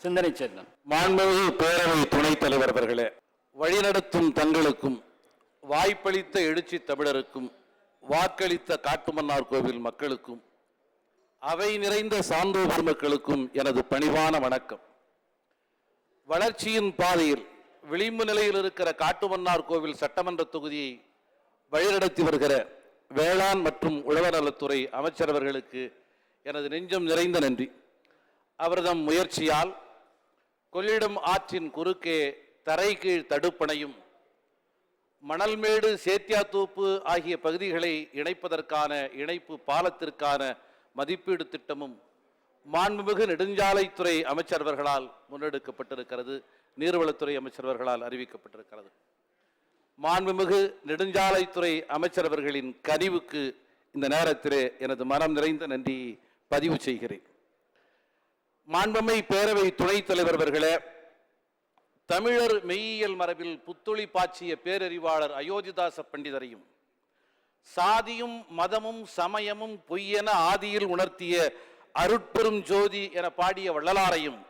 சிந்தனை செல்வன் மாண்புமிகு பேரவை துணைத் தலைவர் அவர்களே வழிநடத்தும் தங்களுக்கும் வாய்ப்பளித்த எழுச்சி தமிழருக்கும் வாக்களித்த காட்டுமன்னார் கோவில் மக்களுக்கும் அவை நிறைந்த சான்றோர் பெருமக்களுக்கும் எனது பணிவான வணக்கம். வளர்ச்சியின் பாதையில் விளிம்பு நிலையில் இருக்கிற காட்டுமன்னார் கோவில் சட்டமன்ற தொகுதியை வழிநடத்தி வருகிற வேளாண் மற்றும் உழவர் நலத்துறை அமைச்சரவர்களுக்கு எனது நெஞ்சம் நிறைந்த நன்றி. அவர்தம் முயற்சியால் கொள்ளிடம் ஆற்றின் குறுக்கே தரைகீழ் தடுப்பணையும் மணல்மேடு சேத்தியாத்தோப்பு ஆகிய பகுதிகளை இணைப்பதற்கான இணைப்பு பாலத்திற்கான மதிப்பீடு திட்டமும் மாண்புமிகு நெடுஞ்சாலைத்துறை அமைச்சரவர்களால் முன்னெடுக்கப்பட்டிருக்கிறது நீர்வளத்துறை அமைச்சரவர்களால் அறிவிக்கப்பட்டிருக்கிறது. மாண்புமிகு நெடுஞ்சாலைத்துறை அமைச்சரவர்களின் கனிவுக்கு இந்த நேரத்திலே எனது மனம் நிறைந்த நன்றியை பதிவு செய்கிறேன். மாண்புமை பேரவை துணைத் தலைவர் அவர்களே தமிழர் மெய்யியல் மரபில் புத்துளி பாய்ச்சிய பேரறிவாளர் அயோத்திதாச பண்டிதரையும் சாதியும் மதமும் சமயமும் பொய்யென ஆதியில் உணர்த்திய அருட்பெரும் ஜோதி என பாடிய வள்ளலாரையும்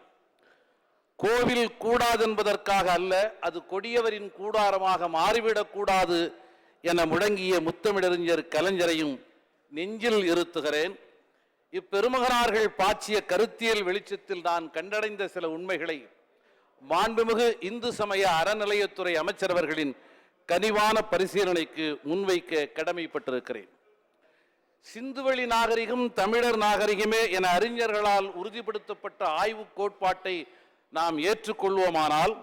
கோவில் கூடாதென்பதற்காக அல்ல அது கொடியவரின் கூடாரமாக மாறிவிடக்கூடாது என முழங்கிய முத்தமிழறிஞர் கலைஞரையும் நெஞ்சில் இருத்துகிறேன். இப்பெருமகனார்கள் பாய்ச்சிய கருத்தியல் வெளிச்சத்தில் நான் கண்டடைந்த சில உண்மைகளை மாண்புமிகு இந்து சமய அறநிலையத்துறை அமைச்சரவர்களின் கனிவான பரிசீலனைக்கு முன்வைக்க கடமைப்பட்டிருக்கிறேன். சிந்துவெளி நாகரிகம் தமிழர் நாகரிகமே என அறிஞர்களால் உறுதிப்படுத்தப்பட்ட ஆய்வு கோட்பாட்டை நாம் ஏற்றுக்கொள்வோமானால்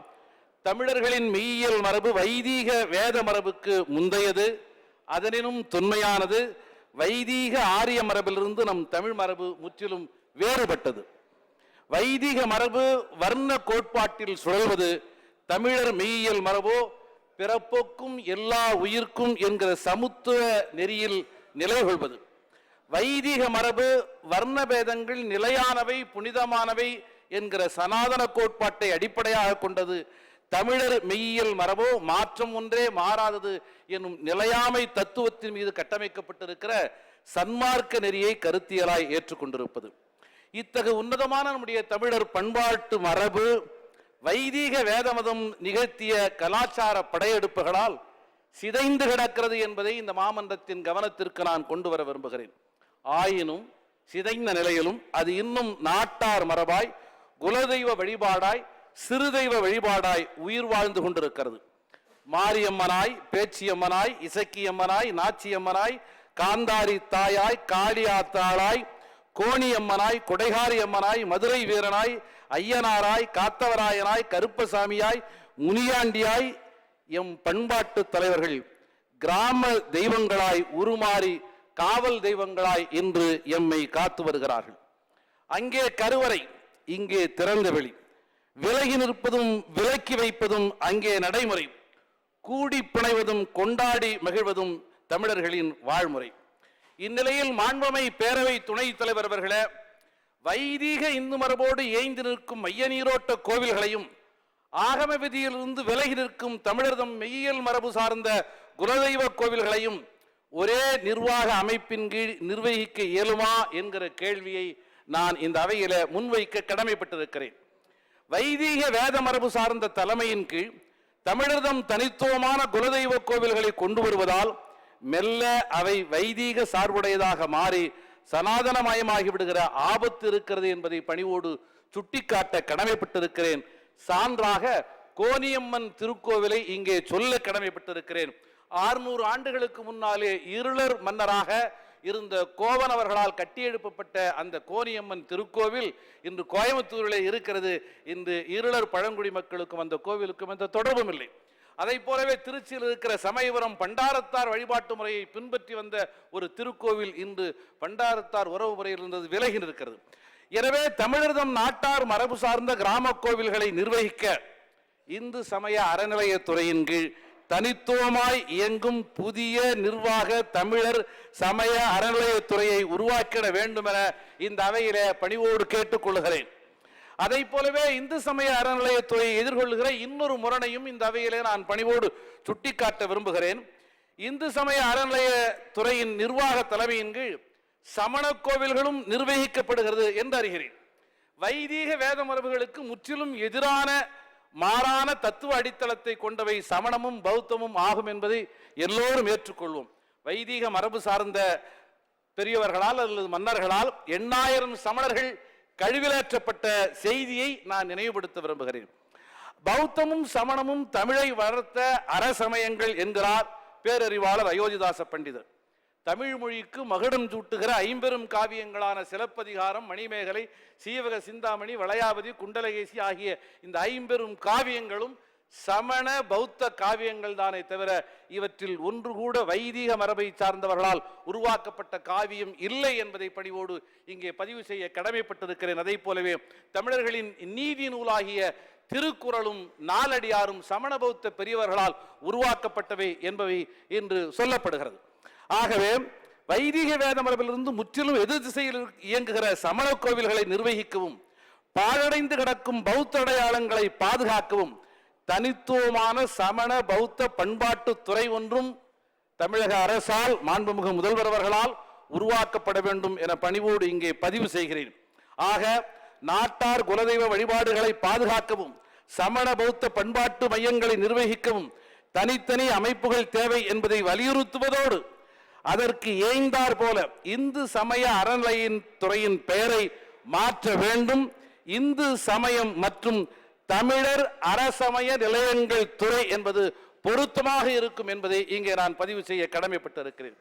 தமிழர்களின் மெய்யியல் மரபு வைதீக வேத மரபுக்கு முந்தையது அதனினும் தொன்மையானது வைதீக ஆரிய மரபிலிருந்து நம் தமிழ் மரபு முற்றிலும் வேறுபட்டது. வைதிக மரபு வர்ண கோட்பாட்டில் சுழல்வது தமிழர் மெய்யியல் மரபோ பிறப்போக்கும் எல்லா உயிர்க்கும் என்கிற சமுத்துவ நெறியில் நிலை கொள்வது வைதிக மரபு வர்ணபேதங்கள் நிலையானவை புனிதமானவை என்கிற சனாதன கோட்பாட்டை அடிப்படையாக கொண்டது தமிழர் மெய்யியல் மரபோ மாற்றம் ஒன்றே மாறாதது என்னும் நிலையாமை தத்துவத்தின் மீது கட்டமைக்கப்பட்டிருக்கிற சன்மார்க்க நெறியை கருத்தியலாய் ஏற்றுக்கொண்டிருப்பது. இத்தகு உன்னதமான நம்முடைய தமிழர் பண்பாட்டு மரபு வைதீக வேதமதம் நிகழ்த்திய கலாச்சார படையெடுப்புகளால் சிதைந்து கிடக்கிறது என்பதை இந்த மாமன்றத்தின் கவனத்திற்கு நான் கொண்டு வர விரும்புகிறேன். ஆயினும் சிதைந்த நிலையிலும் அது இன்னும் நாட்டார் மரபாய் குலதெய்வ வழிபாடாய் சிறு தெய்வ வழிபாடாய் உயிர் வாழ்ந்து கொண்டிருக்கிறது. மாரியம்மனாய் பேச்சியம்மனாய் இசக்கியம்மனாய் நாச்சியம்மனாய் காந்தாரி தாயாய் காளியாத்தாளாய் கோணியம்மனாய் கொடைகாரியம்மனாய் மதுரை வீரனாய் ஐயனாராய் காத்தவராயனாய் கருப்பசாமியாய் முனியாண்டியாய் எம் பண்பாட்டு தலைவர்கள் கிராம தெய்வங்களாய் உருமாறி காவல் தெய்வங்களாய் இன்று எம்மை காத்து வருகிறார்கள். அங்கே கருவறை இங்கே திறந்த வெளி விலகி நிற்பதும் விலக்கி வைப்பதும் அங்கே நடைமுறை. கூடி பிணைவதும் கொண்டாடி மகிழ்வதும் தமிழர்களின் வாழ்முறை. இந்நிலையில் மாண்பமை பேரவை துணைத் தலைவர் அவர்களே வைதீக இந்து மரபோடு ஏய்ந்து நிற்கும் மைய நீரோட்ட கோவில்களையும் ஆகம விதியிலிருந்து விலகி நிற்கும் தமிழர்தம் மெய்யியல் மரபு சார்ந்த குலதெய்வ கோவில்களையும் ஒரே நிர்வாக அமைப்பின் கீழ் நிர்வகிக்க இயலுமா என்கிற கேள்வியை நான் இந்த அவையில முன்வைக்க கடமைப்பட்டிருக்கிறேன். வைதீக வேத மரபு சார்ந்த தலைமையின் கீழ் தமிழர்தம் தனித்துவமான குலதெய்வ கோவில்களை கொண்டு வருவதால் மெல்ல அவை வைதீக சார்புடையதாக மாறி சனாதனமயமாகி விடுகிற ஆபத்து இருக்கிறது என்பதை பணிவோடு சுட்டிக்காட்ட கடமைப்பட்டிருக்கிறேன். சான்றாக கோனியம்மன் திருக்கோவிலை இங்கே சொல்ல கடமைப்பட்டிருக்கிறேன். ஆறுநூறு ஆண்டுகளுக்கு முன்னாலே இருளர் மன்னராக இருந்த கோவன் அவர்களால் கட்டியெழுப்பப்பட்ட அந்த கோனியம்மன் திருக்கோவில் இன்று கோயம்புத்தூரில் இருக்கிறது. இன்று இருளர் பழங்குடி மக்களுக்கும் அந்த கோவிலுக்கும் எந்த தொடர்பும் இல்லை. அதை போலவே திருச்சியில் இருக்கிற சமயபுரம் பண்டாரத்தார் வழிபாட்டு முறையை பின்பற்றி வந்த ஒரு திருக்கோவில் இன்று பண்டாரத்தார் உறவு முறையில் இருந்தது விலகி நிற்கிறது. எனவே தமிழர்தம் நாட்டார் மரபு சார்ந்த கிராம கோவில்களை நிர்வகிக்க இந்து சமய அறநிலையத்துறையின் கீழ் தனித்துவமாய் இயங்கும் புதிய நிர்வாக தமிழர் சமய அறநிலையத்துறையை உருவாக்கிட வேண்டும் என இந்த அவையிலே பணிவோடு கேட்டுக்கொள்கிறேன். அதை போலவே இந்து சமய அறநிலையத்துறையை எதிர்கொள்கிற இன்னொரு முரணையும் இந்த அவையிலே நான் பணிவோடு சுட்டிக்காட்ட விரும்புகிறேன். இந்து சமய அறநிலையத்துறையின் நிர்வாக தலைமையின் கீழ் சமண கோவில்களும் நிர்வகிக்கப்படுகிறது என்று அறிகிறேன். வைதீக வேத மரபுகளுக்கு முற்றிலும் எதிரான மாறான தத்துவ அடித்தளத்தை கொண்டவை சமணமும் பௌத்தமும் ஆகும் என்பதை எல்லோரும் ஏற்றுக்கொள்வோம். வைதீக மரபு சார்ந்த பெரியவர்களால் அல்லது மன்னர்களால் எண்ணாயிரம் சமணர்கள் கழிவிலேற்றப்பட்ட செய்தியை நான் நினைவுபடுத்த விரும்புகிறேன். பௌத்தமும் சமணமும் தமிழை வளர்த்த அறசமயங்கள் என்கிறார் பேரறிவாளர் அயோத்திதாச பண்டிதர். தமிழ் மொழிக்கு மகுடம் சூட்டுகிற ஐம்பெரும் காவியங்களான சிலப்பதிகாரம் மணிமேகலை சீவக சிந்தாமணி வளையாபதி குண்டலகேசி ஆகிய இந்த ஐம்பெரும் காவியங்களும் சமண பௌத்த காவியங்கள் தானே தவிர இவற்றில் ஒன்று கூட வைதிக மரபை சார்ந்தவர்களால் உருவாக்கப்பட்ட காவியம் இல்லை என்பதை பணிவோடு இங்கே பதிவு செய்ய கடமைப்பட்டிருக்கிறேன். அதை போலவே தமிழர்களின் நீதி நூலாகிய திருக்குறளும் நாலடியாரும் சமண பௌத்த பெரியவர்களால் உருவாக்கப்பட்டவை என்பவை என்று சொல்லப்படுகிறது. ஆகவே வைதிக வேத மரபிலிருந்து முற்றிலும் எதிர் திசையில் இயங்குகிற சமண கோவில்களை நிர்வகிக்கவும் பாழடைந்து கிடக்கும் பௌத்த அடையாளங்களை பாதுகாக்கவும் தனித்துவமான சமண பௌத்த பண்பாட்டு துறை ஒன்றும் தமிழக அரசால் மாண்புமிகு முதல்வர் அவர்களால் உருவாக்கப்பட வேண்டும் என பணிவோடு இங்கே பதிவு செய்கிறேன். ஆக நாட்டார் குலதெய்வ வழிபாடுகளை பாதுகாக்கவும் சமண பௌத்த பண்பாட்டு மையங்களை நிர்வகிக்கவும் தனித்தனி அமைப்புகள் தேவை என்பதை வலியுறுத்துவதோடு அதற்கு ஏய்ந்தார் போல இந்து சமய அறநிலையின் துறையின் பெயரை மாற்ற வேண்டும். இந்து சமயம் மற்றும் தமிழர் அரசமய நிலையங்கள் துறை என்பது பொருத்தமாக இருக்கும் என்பதை இங்கே நான் பதிவு செய்ய கடமைப்பட்டிருக்கிறேன்.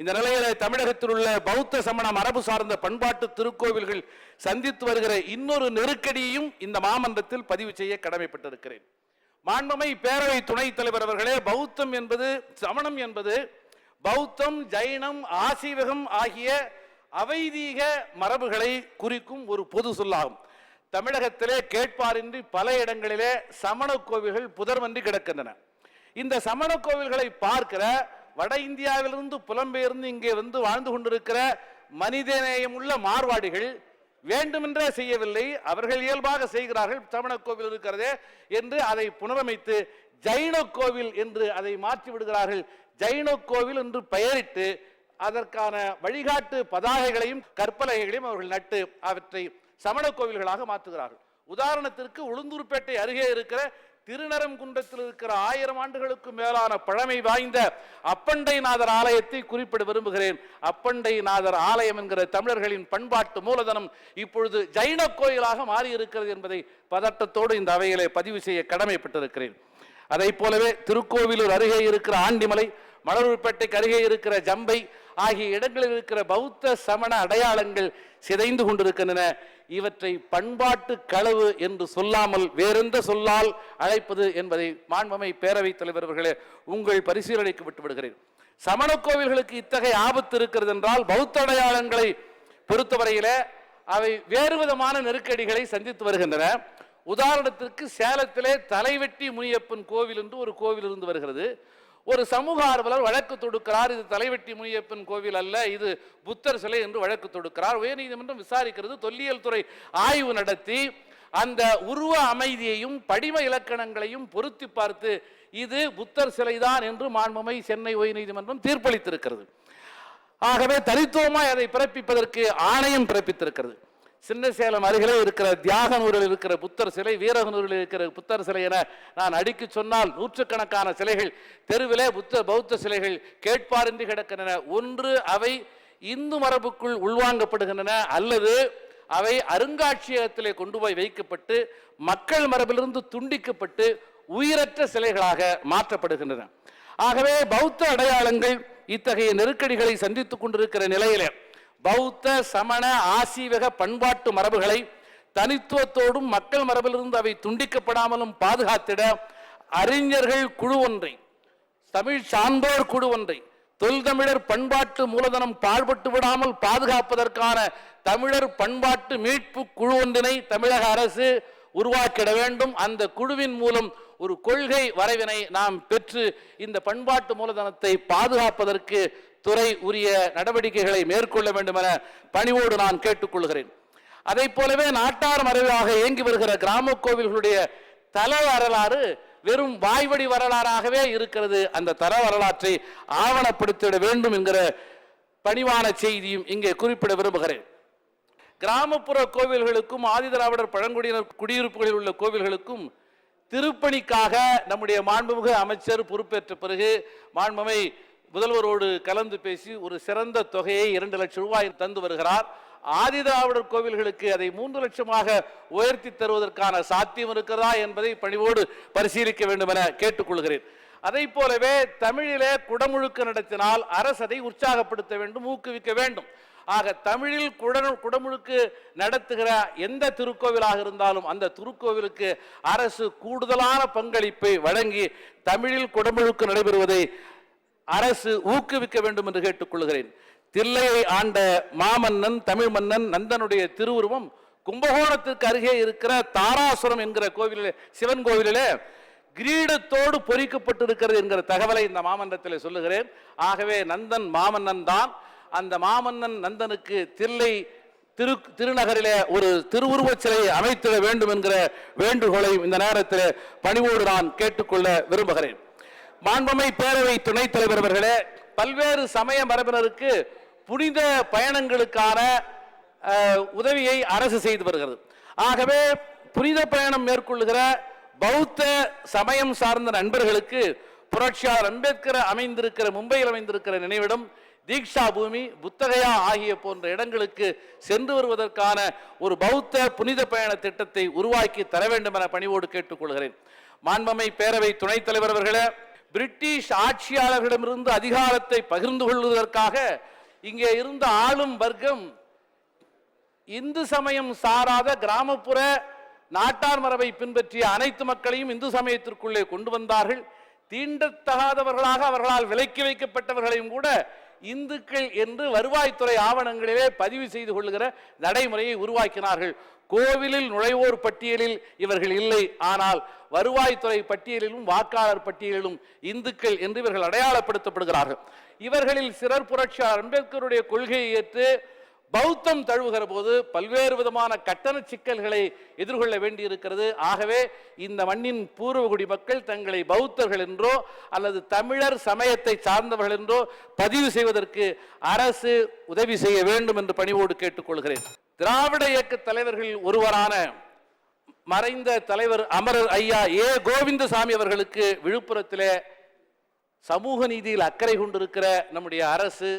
இந்த நிலையில தமிழகத்தில் உள்ள பௌத்த சமண மரபு சார்ந்த பண்பாட்டு திருக்கோவில்கள் சந்தித்து வருகிற இன்னொரு நெருக்கடியையும் இந்த மாமன்றத்தில் பதிவு செய்ய கடமைப்பட்டிருக்கிறேன். மாண்புமை பேரவை துணைத் தலைவர் அவர்களே பௌத்தம் என்பது சமணம் என்பது பௌத்தம் ஜைனம் ஆசீவகம் ஆகிய அவைதீக மரபுகளை குறிக்கும் ஒரு பொது சொல்லாகும். தமிழகத்திலே கேட்பாரின்றி பல இடங்களிலே சமண கோவில்கள் புதர்வன்றி கிடக்கின்றன. இந்த சமண கோவில்களை பார்க்கிற வட இந்தியாவிலிருந்து புலம்பெயர்ந்து இங்கே வந்து வாழ்ந்து கொண்டிருக்கிற மனிதநேயமுள்ள மார்வாடிகள் வேண்டுமென்றே செய்யவில்லை அவர்கள் இயல்பாக செய்கிறார்கள் சமண கோவில் இருக்கிறதே என்று அதை புனரமைத்து ஜைன கோவில் என்று அதை மாற்றி விடுகிறார்கள் ஜைன கோவில் என்று பெயரிட்டு அதற்கான வழிகாட்டு பதாகைகளையும் கற்பலகைகளையும் அவர்கள் நட்டு அவற்றை சமண கோவில்களாக மாற்றுகிறார்கள். உதாரணத்திற்கு உளுந்தூர்பேட்டை அருகே இருக்கிற திருநரங்குன்றத்தில் இருக்கிற ஆயிரம் ஆண்டுகளுக்கு மேலான பழமை வாய்ந்த அப்பண்டைநாதர் ஆலயத்தை குறிப்பிட விரும்புகிறேன். அப்பண்டைநாதர் ஆலயம் என்கிற தமிழர்களின் பண்பாட்டு மூலதனம் இப்பொழுது ஜைன கோயிலாக மாறி இருக்கிறது என்பதை பதட்டத்தோடு இந்த அவையிலே பதிவு செய்ய கடமைப்பட்டிருக்கிறேன். அதை போலவே திருக்கோவிலூர் அருகே இருக்கிற ஆண்டிமலை மலரூர்பேட்டைக்கு கருகே இருக்கிற ஜம்பை ஆகிய இடங்களில் இருக்கிற பௌத்த சமண அடையாளங்கள் சிதைந்து கொண்டிருக்கின்றன. இவற்றை பண்பாட்டு களவு என்று சொல்லாமல் வேறெந்த சொல்லால் அழைப்பது என்பதை மாண்பமை பேரவைத் தலைவர் அவர்களே உங்கள் பரிசீலனைக்கு விட்டு விடுகிறேன் சமண கோவில்களுக்கு இத்தகைய ஆபத்து இருக்கிறது என்றால் பௌத்த அடையாளங்களை பொறுத்தவரையில அவை வேறு விதமான நெருக்கடிகளை சந்தித்து வருகின்றன. உதாரணத்திற்கு சேலத்திலே தலைவெட்டி முனியப்பன் கோவில் என்று ஒரு கோவில் இருந்து வருகிறது. ஒரு சமூக ஆர்வலர் வழக்கு தொடுக்கிறார். இது தலைவெட்டி முனியப்பன் கோவில் அல்ல இது புத்தர் சிலை என்று வழக்கு தொடுக்கிறார். உயர்நீதிமன்றம் விசாரிக்கிறது தொல்லியல் துறை ஆய்வு நடத்தி அந்த உருவ அமைதியையும் படிம இலக்கணங்களையும் பொருத்தி பார்த்து இது புத்தர் சிலைதான் என்று மாண்புமை சென்னை உயர்நீதிமன்றம் தீர்ப்பளித்திருக்கிறது. ஆகவே தனித்துவமாய் அதை பிறப்பிப்பதற்கு ஆணையம் பிறப்பித்திருக்கிறது. சின்ன சேலம் அருகிலே இருக்கிற தியாகனூரில் இருக்கிற புத்தர் சிலை வீரகனூரில் இருக்கிற புத்தர் சிலை என நான் அடிக்க சொன்னால் நூற்றுக்கணக்கான சிலைகள் தெருவிலே புத்த பௌத்த சிலைகள் கேட்பாரின்றி கிடக்கின்றன. ஒன்று அவை இந்து மரபுக்குள் உள்வாங்கப்படுகின்றன அல்லது அவை அருங்காட்சியகத்திலே கொண்டு போய் வைக்கப்பட்டு மக்கள் மரபிலிருந்து துண்டிக்கப்பட்டு உயிரற்ற சிலைகளாக மாற்றப்படுகின்றன. ஆகவே பௌத்த அடையாளங்கள் இத்தகைய நெருக்கடிகளை சந்தித்துக் கொண்டிருக்கிற நிலையிலே பௌத்த சமண ஆசீவக பண்பாட்டு மரபுகளை தனித்துவத்தோடும் மக்கள் மரபிலிருந்து அவை துண்டிக்கப்படாமலும் பாதுகாத்திட அறிஞர்கள் குழு ஒன்றை தமிழ் சான்றோர் குழு ஒன்றை தொல்தமிழர் பண்பாட்டு மூலதனம் பாழ்பட்டு விடாமல் பாதுகாப்பதற்கான தமிழர் பண்பாட்டு மீட்பு குழு ஒன்றினை தமிழக அரசு உருவாக்கிட வேண்டும். அந்த குழுவின் மூலம் ஒரு கொள்கை வரைவினை நாம் பெற்று இந்த பண்பாட்டு மூலதனத்தை பாதுகாப்பதற்கு துறை உரிய நடவடிக்கைகளை மேற்கொள்ள வேண்டும் என பணிவோடு நான் கேட்டுக்கொள்கிறேன். அதை போலவே நாட்டார் மறைவாக இயங்கி வருகிற கிராம கோவில்களுடைய தல வரலாறு வெறும் வாய்வடி வரலாறாகவே இருக்கிறது. அந்த தர வரலாற்றை ஆவணப்படுத்திட வேண்டும் என்கிற பணிவான செய்தியும் இங்கே குறிப்பிட விரும்புகிறேன். கிராமப்புற கோவில்களுக்கும் ஆதிதிராவிடர் பழங்குடியினர் குடியிருப்புகளில் உள்ள கோவில்களுக்கும் திருப்பணிக்காக நம்முடைய மாண்புமிகு அமைச்சர் பொறுப்பேற்ற பிறகு மாண்புமை முதல்வரோடு கலந்து பேசி ஒரு சிறந்த தொகையை இரண்டு லட்சம் ரூபாய் தந்து வருகிறார். ஆதிதிராவிடர் கோவில்களுக்கு அதை மூன்று லட்சமாக உயர்த்தி தருவதற்கான சாத்தியம் இருக்கிறதா என்பதை பணிவோடு பரிசீலிக்க வேண்டும் என கேட்டுக்கொள்கிறேன். அதை போலவே தமிழிலே குடமுழுக்கு நடத்தினால் அரசதை உற்சாகப்படுத்த வேண்டும் ஊக்குவிக்க வேண்டும். ஆக தமிழில் குட குடமுழுக்கு நடத்துகிற எந்த திருக்கோவிலாக இருந்தாலும் அந்த திருக்கோவிலுக்கு அரசு கூடுதலான பங்களிப்பை வழங்கி தமிழில் குடமுழுக்கு நடைபெறுவதை அரசு ஊக்குவிக்க வேண்டும் என்று கேட்டுக்கொள்கிறேன். தில்லையை ஆண்ட மாமன்னன் தமிழ் மன்னன் நந்தனுடைய திருவுருவம் கும்பகோணத்திற்கு அருகே இருக்கிற தாராசுரம் என்கிற கோவிலே சிவன் கோவிலிலே கிரீடத்தோடு பொறிக்கப்பட்டிருக்கிறது என்கிற தகவலை இந்த மாமன்றத்தில் சொல்லுகிறேன். ஆகவே நந்தன் மாமன்னன் தான் அந்த மாமன்னன் நந்தனுக்கு தில்லை திரு திருநகரிலே ஒரு திருவுருவச் சிலையை அமைத்திட வேண்டும் என்கிற வேண்டுகோளை இந்த நேரத்தில் பணிவோடு நான் கேட்டுக்கொள்ள விரும்புகிறேன். மாண்புமை பேரவை துணைத் தலைவர் அவர்களே பல்வேறு சமய மரபினருக்கு புனித பயணங்களுக்கான உதவியை அரசு செய்து வருகிறது. ஆகவே புனித பயணம் மேற்கொள்ளுகிற பௌத்த சமயம் சார்ந்த நண்பர்களுக்கு புரட்சியாளர் அம்பேத்கர் அமைந்திருக்கிற மும்பையில் அமைந்திருக்கிற நினைவிடம் தீக்ஷா பூமி புத்தகையா ஆகிய போன்ற இடங்களுக்கு சென்று வருவதற்கான ஒரு பௌத்த புனித பயண திட்டத்தை உருவாக்கி தர வேண்டும் என பணிவோடு கேட்டுக்கொள்கிறேன். மாண்பமை பேரவை துணைத் தலைவர் அவர்களே பிரிட்டிஷ் ஆட்சியாளர்களிடமிருந்து அதிகாரத்தை பகிர்ந்து கொள்வதற்காக இங்கே இருந்த ஆளும் வர்க்கம் இந்து சமயம் சாராத கிராமப்புற நாட்டார் மரபை பின்பற்றிய அனைத்து மக்களையும் இந்து சமயத்திற்குள்ளே கொண்டு வந்தார்கள். தீண்டத்தகாதவர்களாக அவர்களால் விலக்கி வைக்கப்பட்டவர்களையும் கூட இந்துக்கள் என்று வருவாய்த்துறை ஆவணங்களிலே பதிவு செய்து கொள்கிற நடைமுறையை உருவாக்கினார்கள். கோவிலில் நுழைவோர் பட்டியலில் இவர்கள் இல்லை. ஆனால் வருவாய்த்துறை பட்டியலிலும் வாக்காளர் பட்டியலிலும் இந்துக்கள் என்று இவர்கள் அடையாளப்படுத்தப்படுகிறார்கள். இவர்களில் சிறர் புரட்சியாளர் அம்பேத்கருடைய கொள்கையை ஏற்று பௌத்தம் தழுவுகிற போது பல்வேறு விதமான கட்டண சிக்கல்களை எதிர்கொள்ள வேண்டியிருக்கிறது. ஆகவே இந்த மண்ணின் பூர்வகுடி மக்கள் தங்களை பௌத்தர்கள் என்றோ அல்லது தமிழர் சமயத்தை சார்ந்தவர்கள் என்றோ பதிவு செய்வதற்கு அரசு உதவி செய்ய வேண்டும் என்று பணிவோடு கேட்டுக்கொள்கிறேன். திராவிட இயக்க தலைவர்களில் ஒருவரான மறைந்த தலைவர் அமரர் ஐயா ஏ. கோவிந்தசாமி அவர்களுக்கு விழுப்புரத்திலே சமூக நீதியில் அக்கறை கொண்டிருக்கிற நம்முடைய அரசு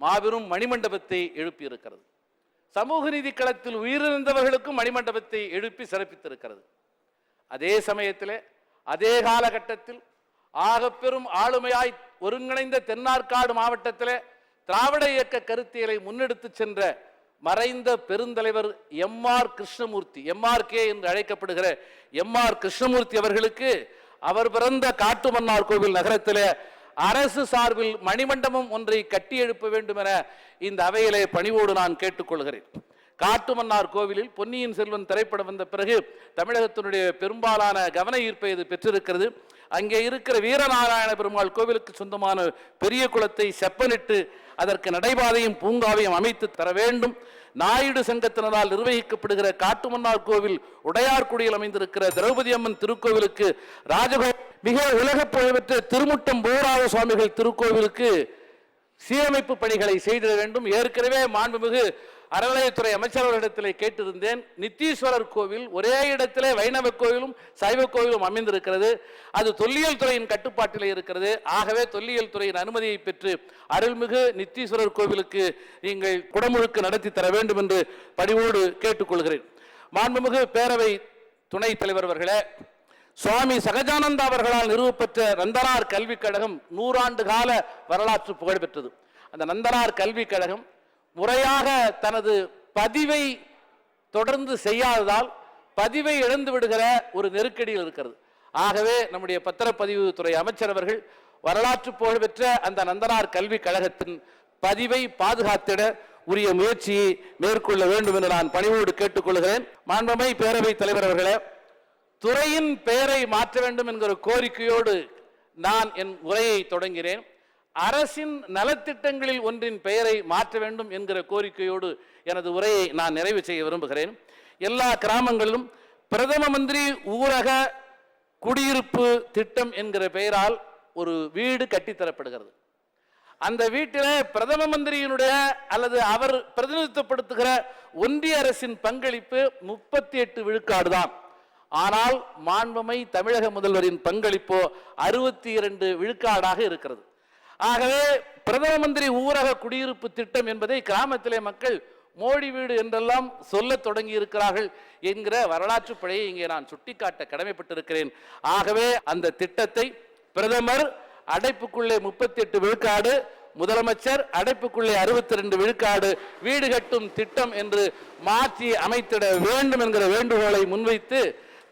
மாபெரும் மணிமண்டபத்தை எழுப்பியிருக்கிறது. சமூக நீதி களத்தில் உயிரிழந்தவர்களுக்கும் மணிமண்டபத்தை எழுப்பி சிறப்பித்திருக்கிறது. அதே சமயத்தில் அதே காலகட்டத்தில் ஆகப்பெரும் ஆளுமையாய் ஒருங்கிணைந்த தென்னார்காடு மாவட்டத்தில் திராவிட இயக்க கருத்தியலை முன்னெடுத்து சென்ற மறைந்த பெருந்தலைவர் எம் ஆர் கிருஷ்ணமூர்த்தி எம்ஆர்கே என்று அழைக்கப்படுகிற எம் ஆர் கிருஷ்ணமூர்த்தி அவர்களுக்கு அவர் பிறந்த காட்டுமன்னார் கோவில் நகரத்திலே அரசு சார்பில் மணிமண்டபம் ஒன்றை கட்டி எழுப்ப வேண்டும் என இந்த அவையிலே பணிவோடு நான் கேட்டுக்கொள்கிறேன். காட்டுமன்னார் கோவிலில் பொன்னியின் செல்வன் திரைப்படம் வந்த பிறகு தமிழகத்தினுடைய பெரும்பாலான கவன ஈர்ப்பை இது பெற்றிருக்கிறது. அங்கே இருக்கிற வீரநாராயண பெருமாள் கோவிலுக்கு சொந்தமான பெரிய குளத்தை செப்பனிட்டு அதற்கு நடைபாதையும் பூங்காவையும் அமைத்து தர வேண்டும். நாயுடு சங்கத்தினரால் நிர்வகிக்கப்படுகிற காட்டுமன்னார் கோவில் உடையார்குடியில் அமைந்திருக்கிற திரௌபதி அம்மன் திருக்கோவிலுக்கு ராஜகோ மிக உலக புகழ்பெற்ற திருமுட்டம் போராவ சுவாமிகள் திருக்கோவிலுக்கு சீரமைப்பு பணிகளை செய்திட வேண்டும். ஏற்கனவே மாண்புமிகு அறநிலையத்துறை அமைச்சரவர்களிடத்திலே கேட்டிருந்தேன். நித்தீஸ்வரர் கோவில் ஒரே இடத்திலே வைணவ கோவிலும் சைவ கோவிலும் அமைந்திருக்கிறது. அது தொல்லியல் துறையின் கட்டுப்பாட்டிலே இருக்கிறது. ஆகவே தொல்லியல் துறையின் அனுமதியை பெற்று அருள்மிகு நித்தீஸ்வரர் கோவிலுக்கு நீங்கள் குடமுழுக்கு நடத்தி தர வேண்டும் என்று பணிவோடு கேட்டுக்கொள்கிறேன். மாண்புமிகு பேரவை துணைத் தலைவர் அவர்களே சுவாமி சகஜானந்தா அவர்களால் நிறுவப்பெற்ற நந்தனார் கல்விக் கழகம் நூறாண்டு கால வரலாற்று புகழ் பெற்றது அந்த நந்தனார் கல்விக் கழகம் முறையாக தனது பதிவை தொடர்ந்து செய்யாததால் பதிவை இழந்து விடுகிற ஒரு நெருக்கடியில் இருக்கிறது. ஆகவே நம்முடைய பத்திரப்பதிவு துறை அமைச்சர் அவர்கள் வரலாற்று புகழ்பெற்ற அந்த நந்தனார் கல்விக் கழகத்தின் பதிவை பாதுகாத்திட உரிய முயற்சியை மேற்கொள்ள வேண்டும் என்று நான் பணிவோடு கேட்டுக்கொள்கிறேன். மாண்பமை பேரவைத் தலைவர் அவர்களே துறையின் பெயரை மாற்ற வேண்டும் என்கிற கோரிக்கையோடு நான் என் உரையை தொடங்கினேன் அரசின் நலத்திட்டங்களில் ஒன்றின் பெயரை மாற்ற வேண்டும் என்கிற கோரிக்கையோடு எனது உரையை நான் நிறைவு செய்ய விரும்புகிறேன். எல்லா கிராமங்களிலும் பிரதம மந்திரி ஊரக குடியிருப்பு திட்டம் என்கிற பெயரால் ஒரு வீடு கட்டித்தரப்படுகிறது அந்த வீட்டில் பிரதம மந்திரியினுடைய அல்லது அவர் பிரதிநிதித்துவப்படுத்துகிற ஒன்றிய அரசின் பங்களிப்பு முப்பத்தி எட்டு விழுக்காடு தான் ஆனால் மாண்புமை தமிழக முதல்வரின் பங்களிப்போ அறுபத்தி இரண்டு விழுக்காடாக இருக்கிறது. ஆகவே பிரதம மந்திரி ஊரக குடியிருப்பு திட்டம் என்பதை கிராமத்திலே மக்கள் மோடி வீடு என்றெல்லாம் சொல்லத் தொடங்கி இருக்கிறார்கள் என்கிற வரலாற்று பிழையை இங்கே நான் சுட்டிக்காட்ட கடமைப்பட்டிருக்கிறேன். ஆகவே அந்த திட்டத்தை பிரதமர் அடைப்புக்குள்ளே முப்பத்தி எட்டு விழுக்காடு முதலமைச்சர் அடைப்புக்குள்ளே அறுபத்தி ரெண்டு விழுக்காடு வீடு கட்டும் திட்டம் என்று மாற்றி அமைத்திட வேண்டும் என்கிற வேண்டுகோளை முன்வைத்து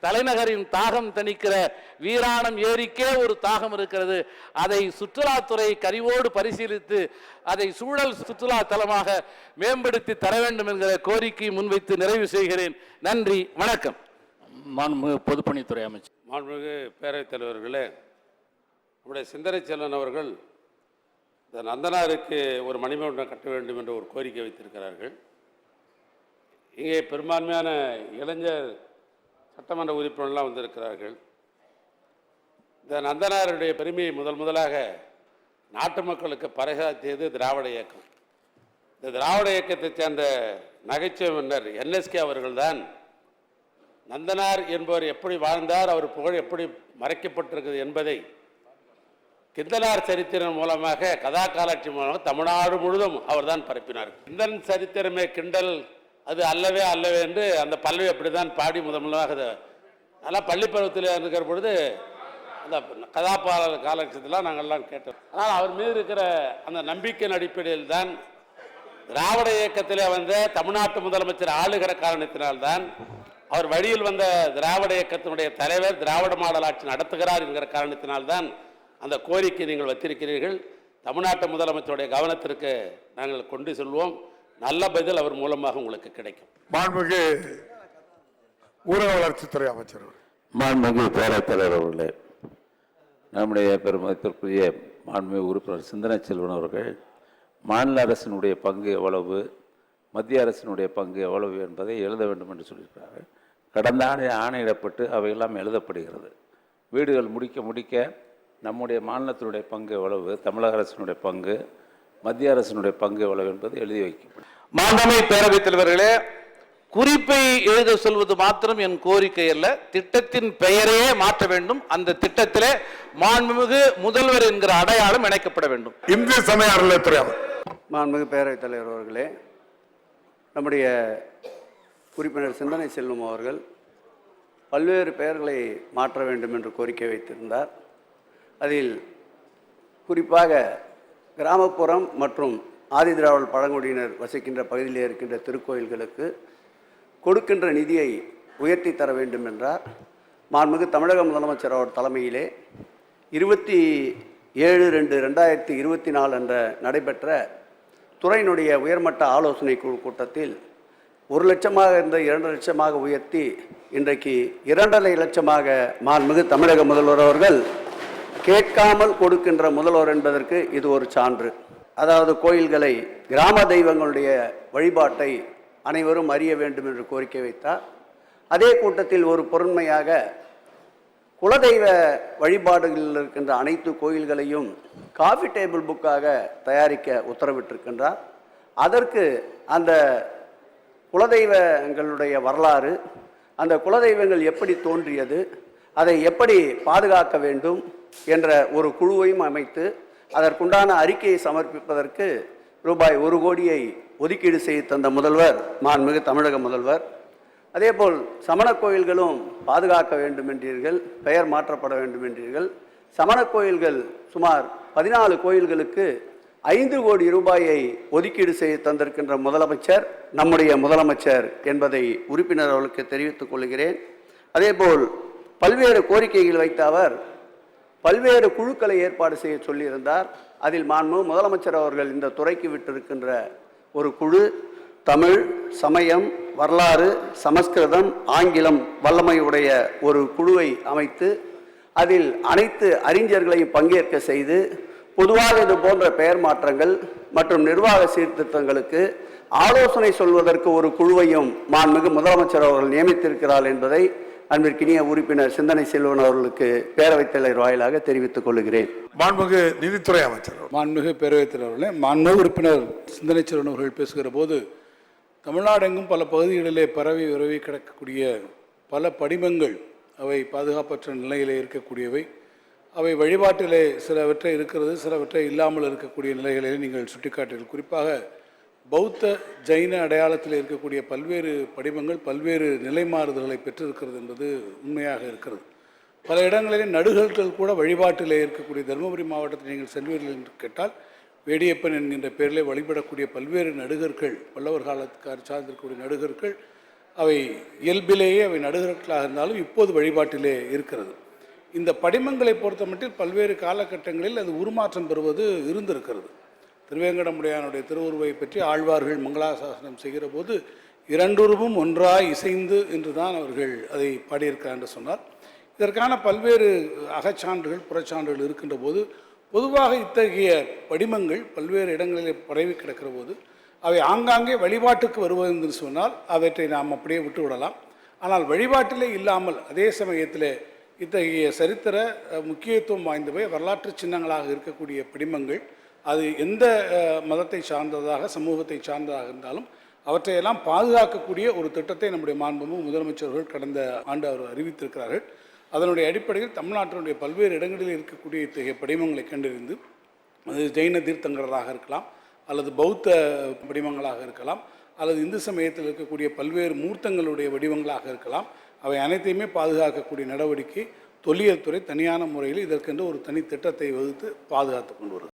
தலைநகரின் தாகம் தணிக்கிற வீராணம் ஏரிக்கே ஒரு தாகம் இருக்கிறது. அதை சுற்றுலாத்துறை கரிவோடு பரிசீலித்து அதை சூழல் சுற்றுலா தலமாக மேம்படுத்தி தர வேண்டும் என்கிற கோரிக்கை முன்வைத்து நிறைவு செய்கிறேன். நன்றி வணக்கம். மாண்புமிகு பொதுப்பணித்துறை அமைச்சர். மாண்புமிகு பேரவைத் தலைவர்களே நம்முடைய சிந்தனை செல்வன் அவர்கள் இந்த நந்தனாருக்கு ஒரு மணிமண்டபம் கட்ட வேண்டும் என்ற ஒரு கோரிக்கை வைத்திருக்கிறார்கள். இங்கே பெரும்பான்மையான இளைஞர் சட்டமன்ற உறுப்பினர்லாம் வந்திருக்கிறார்கள். இந்த நந்தனாருடைய பெருமையை முதல் முதலாக நாட்டு மக்களுக்கு பறைசாற்றியது திராவிட இயக்கம். இந்த திராவிட இயக்கத்தைச் சேர்ந்த நகைச்சுவை மன்னர் என்எஸ்கே அவர்கள்தான் நந்தனார் என்பவர் எப்படி வாழ்ந்தார் அவர் புகழ் எப்படி மறைக்கப்பட்டிருக்கிறது என்பதை கிந்தனார் சரித்திரம் மூலமாக கதா காலாட்சி மூலமாக தமிழ்நாடு முழுதும் அவர்தான் பரப்பினார் கிந்தன் சரித்திரமே கிண்டல் அது அல்லவே அல்லவே என்று அந்த பல்லவி அப்படிதான் பாடி முதல் முதலாக அதெல்லாம் பள்ளி பருவத்தில் இருக்கிற பொழுது அந்த கதாபாடல் காலட்சத்தில் நாங்கள்லாம் கேட்டோம். ஆனால் அவர் மீது இருக்கிற அந்த நம்பிக்கையின் அடிப்படையில் தான் திராவிட இயக்கத்திலே வந்த தமிழ்நாட்டு முதலமைச்சர் ஆளுகிற காரணத்தினால்தான் அவர் வழியில் வந்த திராவிட இயக்கத்தினுடைய தலைவர் திராவிட மாடல் ஆட்சி நடத்துகிறார் என்கிற காரணத்தினால்தான் அந்த கோரிக்கை நீங்கள் வைத்திருக்கிறீர்கள். தமிழ்நாட்டு முதலமைச்சருடைய கவனத்திற்கு நாங்கள் கொண்டு செல்வோம். நல்ல பதில் அவர் மூலமாக உங்களுக்கு கிடைக்கும். மாண்புமிகு ஊரக வளர்ச்சித்துறை அமைச்சர். மாண்புமிகு பேரவைத் தலைவர் அவர்களே நம்முடைய பெருமத்திற்குரிய மாண்புமிகு உறுப்பினர் சிந்தனை செல்வன் அவர்கள் மாநில அரசினுடைய பங்கு எவ்வளவு மத்திய அரசினுடைய பங்கு எவ்வளவு என்பதை எழுத வேண்டும் என்று சொல்லியிருக்கிறார்கள். கடந்த ஆணை ஆணையிடப்பட்டு அவையெல்லாம் எழுதப்படுகிறது. வீடுகள் முடிக்க முடிக்க நம்முடைய மாநிலத்தினுடைய பங்கு எவ்வளவு தமிழக அரசினுடைய பங்கு மத்திய அரசினுடைய பங்கு எவ்வளவு என்பது எழுதி வைக்கப்படும். மாண்புமை பேரவைத் தலைவர்களே குறிப்பை எழுத சொல்வது மாத்திரம் என் கோரிக்கை அல்ல. திட்டத்தின் பெயரையே மாற்ற வேண்டும். அந்த திட்டத்திலே மாண்புமிகு முதல்வர் என்கிற அடையாளம் இணைக்கப்பட வேண்டும். இந்திய சமய அறநிலையத்துறை மாண்புமிகு பேரவைத் தலைவர் அவர்களே நம்முடைய உறுப்பினர் சிந்தனை செல்வம் அவர்கள் பல்வேறு பெயர்களை மாற்ற வேண்டும் என்று கோரிக்கை வைத்திருந்தார். அதில் குறிப்பாக கிராமப்புறம் மற்றும் ஆதிதிராவிடர் பழங்குடியினர் வசிக்கின்ற பகுதியில் இருக்கின்ற திருக்கோயில்களுக்கு கொடுக்கின்ற நிதியை உயர்த்தி தர வேண்டும் என்றார் மாண்புமிகு தமிழக முதலமைச்சர் அவர் தலைமையிலே இருபத்தி ஏழு ரெண்டு ரெண்டாயிரத்தி இருபத்தி நாலு என்ற நடைபெற்ற துறையினுடைய உயர்மட்ட ஆலோசனை குழு கூட்டத்தில் ஒரு லட்சமாக இருந்த இரண்டு லட்சமாக உயர்த்தி இன்றைக்கு இரண்டரை லட்சமாக மாண்புமிகு தமிழக முதல்வர் அவர்கள் கேட்காமல் கொடுக்கின்ற முதல்வர் என்பதற்கு இது ஒரு சான்று. அதாவது கோயில்களை கிராம தெய்வங்களுடைய வழிபாட்டை அனைவரும் அறிய வேண்டும் என்று கோரிக்கை வைத்தார். அதே கூட்டத்தில் ஒரு பொருண்மையாக குலதெய்வ வழிபாடுகளில் இருக்கின்ற அனைத்து கோயில்களையும் காஃபி டேபிள் புக்காக தயாரிக்க உத்தரவிட்டிருக்கின்றார். அதற்கு அந்த குலதெய்வங்களுடைய வரலாறு அந்த குலதெய்வங்கள் எப்படி தோன்றியது அதை எப்படி பாதுகாக்க வேண்டும் என்ற ஒரு குழுவையும் அமைத்து அதற்குண்டான அறிக்கையை சமர்ப்பிப்பதற்கு ரூபாய் ஒரு கோடியை ஒதுக்கீடு செய்து தந்த முதல்வர் மாண்புமிகு தமிழக முதல்வர். அதேபோல் சமண கோயில்களும் பாதுகாக்க வேண்டும் என்றீர்கள் பெயர் மாற்றப்பட வேண்டும் என்றீர்கள். சமண கோயில்கள் சுமார் பதினாலு கோயில்களுக்கு ஐந்து கோடி ரூபாயை ஒதுக்கீடு செய்து தந்திருக்கின்ற முதலமைச்சர் நம்முடைய முதலமைச்சர் என்பதை உறுப்பினர் அவர்களுக்கு தெரிவித்துக் கொள்கிறேன். அதேபோல் பல்வேறு கோரிக்கைகள் வைத்த அவர் பல்வேறு குழுக்களை ஏற்பாடு செய்ய சொல்லியிருந்தார். அதில் மாண்பு முதலமைச்சர் அவர்கள் இந்த துறைக்கு விட்டிருக்கின்ற ஒரு குழு தமிழ் சமயம் வரலாறு சமஸ்கிருதம் ஆங்கிலம் வல்லமையுடைய ஒரு குழுவை அமைத்து அதில் அனைத்து அறிஞர்களையும் பங்கேற்க செய்து பொதுவாக இது போன்ற பெயர் மாற்றங்கள் மற்றும் நிர்வாக சீர்திருத்தங்களுக்கு ஆலோசனை சொல்வதற்கு ஒரு குழுவையும் மாண்புமிகு முதலமைச்சர் அவர்கள் நியமித்திருக்கிறார் என்பதை அன்பிற்கினிய உறுப்பினர் சிந்தனை செல்வன் அவர்களுக்கு பேரவைத் தலைவர் வாயிலாக தெரிவித்துக் கொள்கிறேன். மாண்புமிகு நிதித்துறை அமைச்சர். மாண்புமிகு பேரவைத் தலைவர்களே மாண்புமிகு உறுப்பினர் சிந்தனை செல்வன் அவர்கள் பேசுகிற போது தமிழ்நாடெங்கும் பல பகுதிகளிலே பரவி உறவி கிடக்கக்கூடிய பல படிமங்கள் அவை பாதுகாப்பற்ற நிலையிலே இருக்கக்கூடியவை. அவை வழிபாட்டிலே சிலவற்றை இருக்கிறது சிலவற்றை இல்லாமல் இருக்கக்கூடிய நிலைகளை நீங்கள் சுட்டிக்காட்டீர்கள் குறிப்பாக பௌத்த ஜைன அடையாளத்தில் இருக்கக்கூடிய பல்வேறு படிமங்கள் பல்வேறு நிலை மாறுதல்களை பெற்றிருக்கிறது என்பது உண்மையாக இருக்கிறது. பல இடங்களிலே நடுகர்கள் கூட வழிபாட்டிலே இருக்கக்கூடிய தருமபுரி மாவட்டத்தில் நீங்கள் செல்வீர்கள் என்று கேட்டால் வேடியப்பன் என்கின்ற பெயரிலே வழிபடக்கூடிய பல்வேறு நடுகர்கள் பல்லவர் காலத்துக்கார் சார்ந்திருக்கக்கூடிய நடுகர்கள் அவை இயல்பிலேயே அவை நடுகர்களாக இருந்தாலும் இப்போது வழிபாட்டிலே இருக்கிறது. இந்த படிமங்களை பொறுத்தமட்டில் பல்வேறு காலகட்டங்களில் அது உருமாற்றம் பெறுவது இருந்திருக்கிறது. திருவேங்கடமுடையானுடைய திருவுருவை பற்றி ஆழ்வார்கள் மங்களாசாசனம் செய்கிற போது இரண்டுருவும் ஒன்றாய் இசைந்து என்று தான் அவர்கள் அதை பாடியிருக்கிறார் என்று சொன்னார். இதற்கான பல்வேறு அகச்சான்றுகள் புறச்சான்றுகள் இருக்கின்ற போது பொதுவாக இத்தகைய படிமங்கள் பல்வேறு இடங்களிலே பரவி கிடக்கிற போது அவை ஆங்காங்கே வழிபாட்டுக்கு வருவது என்று சொன்னால் அவற்றை நாம் அப்படியே விட்டு விடலாம். ஆனால் வழிபாட்டிலே இல்லாமல் அதே சமயத்தில் இத்தகைய சரித்திர முக்கியத்துவம் வாய்ந்தவை வரலாற்று சின்னங்களாக இருக்கக்கூடிய படிமங்கள் அது எந்த மதத்தை சார்ந்ததாக சமூகத்தை சார்ந்ததாக இருந்தாலும் அவற்றையெல்லாம் பாதுகாக்கக்கூடிய ஒரு திட்டத்தை நம்முடைய மாண்பமும் முதலமைச்சர்கள் கடந்த ஆண்டு அவர் அறிவித்திருக்கிறார்கள். அதனுடைய அடிப்படையில் தமிழ்நாட்டினுடைய பல்வேறு இடங்களில் இருக்கக்கூடிய இத்தகைய படிமங்களை கண்டறிந்து அது ஜெயின தீர்த்தங்கராக இருக்கலாம் அல்லது பௌத்த படிமங்களாக இருக்கலாம் அல்லது இந்து சமயத்தில் இருக்கக்கூடிய பல்வேறு மூர்த்தங்களுடைய வடிவங்களாக இருக்கலாம். அவை அனைத்தையுமே பாதுகாக்கக்கூடிய நடவடிக்கை தொல்லியல் துறை தனியான முறையில் இதற்கென்று ஒரு தனி திட்டத்தை வகுத்து பாதுகாத்து கொண்டு வருது